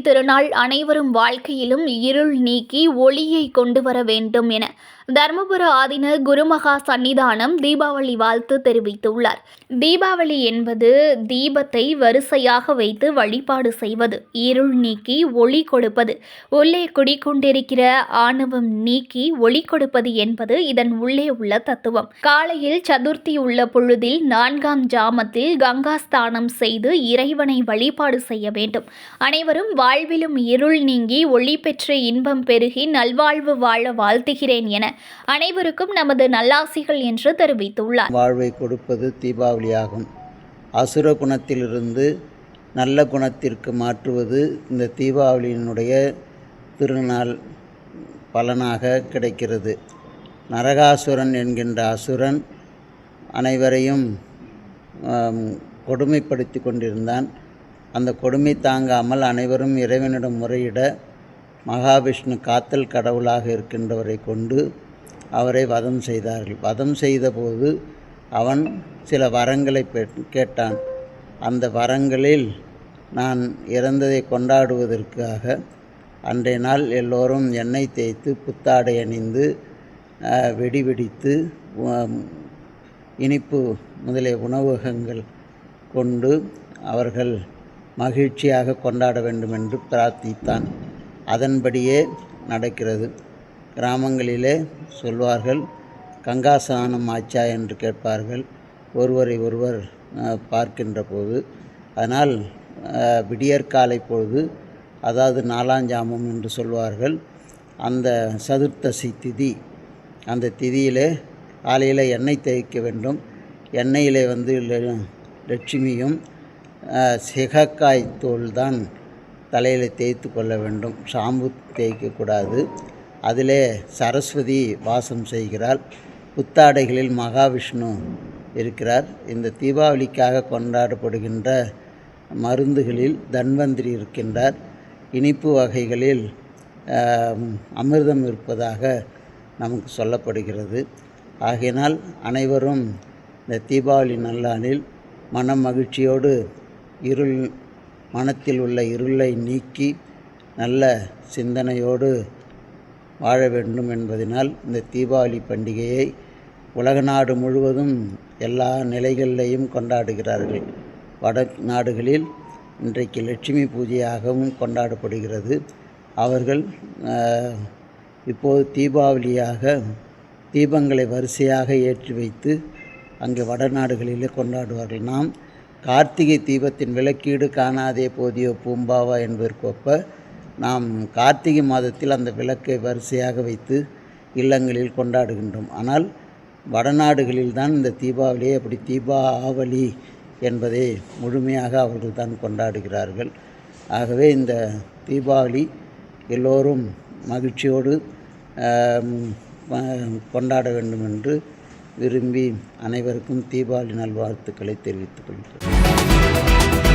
திருநாள் அனைவரும் வாழ்க்கையிலும் இருள் நீக்கி ஒளியை கொண்டு வர வேண்டும் என தர்மபுர ஆதின குருமகா சன்னிதானம் தீபாவளி வாழ்த்து தெரிவித்துள்ளார். தீபாவளி என்பது தீபத்தை வரிசையாக வைத்து வழிபாடு செய்வது இருள் நீக்கி ஒளி கொடுப்பது உள்ளே குடிக்கொண்டிருக்கிற ஆணவம் நீக்கி ஒளி கொடுப்பது என்பது இதன் உள்ளே உள்ள தத்துவம். காலையில் சதுர்த்தி உள்ள பொழுதில் நான்காம் ஜாமத்தில் கங்கா ஸ்தானம் செய்து இறைவனை வழிபாடு செய்ய வேண்டும். அனைவரும் வாழ்விலும் இருள் நீங்கி ஒளி பெற்று இன்பம் பெருகி நல்வாழ்வு வாழ வாழ்த்துகிறேன் என அனைவருக்கும் நமது நல்லாசிகள் என்று தெரிவித்துள்ளார். வாழ்வை கொடுப்பது தீபாவளியாகும். அசுர குணத்திலிருந்து நல்ல குணத்திற்கு மாற்றுவது இந்த தீபாவளியினுடைய திருநாள் பலனாக கிடைக்கிறது. நரகாசுரன் என்கின்ற அசுரன் அனைவரையும் கொடுமைப்படுத்தி கொண்டிருந்தான். அந்த கொடுமை தாங்காமல் அனைவரும் இறைவனிடம் முறையிட மகாவிஷ்ணு காத்தல் கடவுளாக இருக்கின்றவரை கொண்டு அவரை வதம் செய்தார்கள். வதம் செய்தபோது அவன் சில வரங்களை கேட்டான். அந்த வரங்களில் நான் இறந்ததை கொண்டாடுவதற்காக அன்றைய நாள் எல்லோரும் எண்ணெய் தேய்த்து புத்தாடை அணிந்து வெடி வெடித்து இனிப்பு முதலிய உணவகங்கள் கொண்டு அவர்கள் மகிழ்ச்சியாக கொண்டாட வேண்டும் என்று பிரார்த்தித்தான். அதன்படியே நடக்கிறது. கிராமங்களிலே சொல்வார்கள் கங்காசானம் ஆச்சா என்று கேட்பார்கள். ஒருவரை ஒருவர் பார்க்கின்ற போது அதனால் விடியற்காலை பொழுது அதாவது நாலாஞ்சாமம் என்று சொல்வார்கள். அந்த சதுர்த்தசி திதி அந்த திதியிலே காலையில் எண்ணெய் தேய்க்க வேண்டும். எண்ணெயிலே வந்து லெ- லட்சுமியும் சிகக்காய் தோல் தான் தலையில் தேய்த்து கொள்ள வேண்டும். ஷாம்பு தேய்க்கக்கூடாது அதிலே சரஸ்வதி வாசம் செய்கிறாள். புத்தாடைகளில் மகாவிஷ்ணு இருக்கிறார். இந்த தீபாவளிக்காக கொண்டாடப்படுகின்ற மருந்துகளில் தன்வந்திரி இருக்கின்றார். இனிப்பு வகைகளில் அமிர்தம் இருப்பதாக நமக்கு சொல்லப்படுகிறது. ஆகையினால் அனைவரும் இந்த தீபாவளி நல்லாளில் மன மகிழ்ச்சியோடு இருள் மனத்தில் உள்ள இருளை நீக்கி நல்ல சிந்தனையோடு வாழ வேண்டும் என்பதனால் இந்த தீபாவளி பண்டிகையை உலக நாடு முழுவதும் எல்லா நிலைகளிலையும் கொண்டாடுகிறார்கள். வட நாடுகளில் இன்றைக்கு லட்சுமி பூஜையாகவும் கொண்டாடப்படுகிறது. அவர்கள் இப்போது தீபாவளியாக தீபங்களை வரிசையாக ஏற்றி வைத்து அங்கே வடநாடுகளிலே கொண்டாடுவார்கள். நாம் கார்த்திகை தீபத்தின் விளக்கீடு காணாதே போதியோ பூம்பாவா என்பதற்கொப்ப நாம் கார்த்திகை மாதத்தில் அந்த விளக்கை வரிசையாக வைத்து இல்லங்களில் கொண்டாடுகின்றோம். ஆனால் வடநாடுகளில் தான் இந்த தீபாவளியை அப்படி தீபாவளி என்பதை முழுமையாக அவர்கள் தான் கொண்டாடுகிறார்கள். ஆகவே இந்த தீபாவளி எல்லோரும் மகிழ்ச்சியோடு கொண்டாட வேண்டும் என்று விரும்பி அனைவருக்கும் தீபாவளி நல்வாழ்த்துக்களை தெரிவித்துக் கொள்கிறேன்.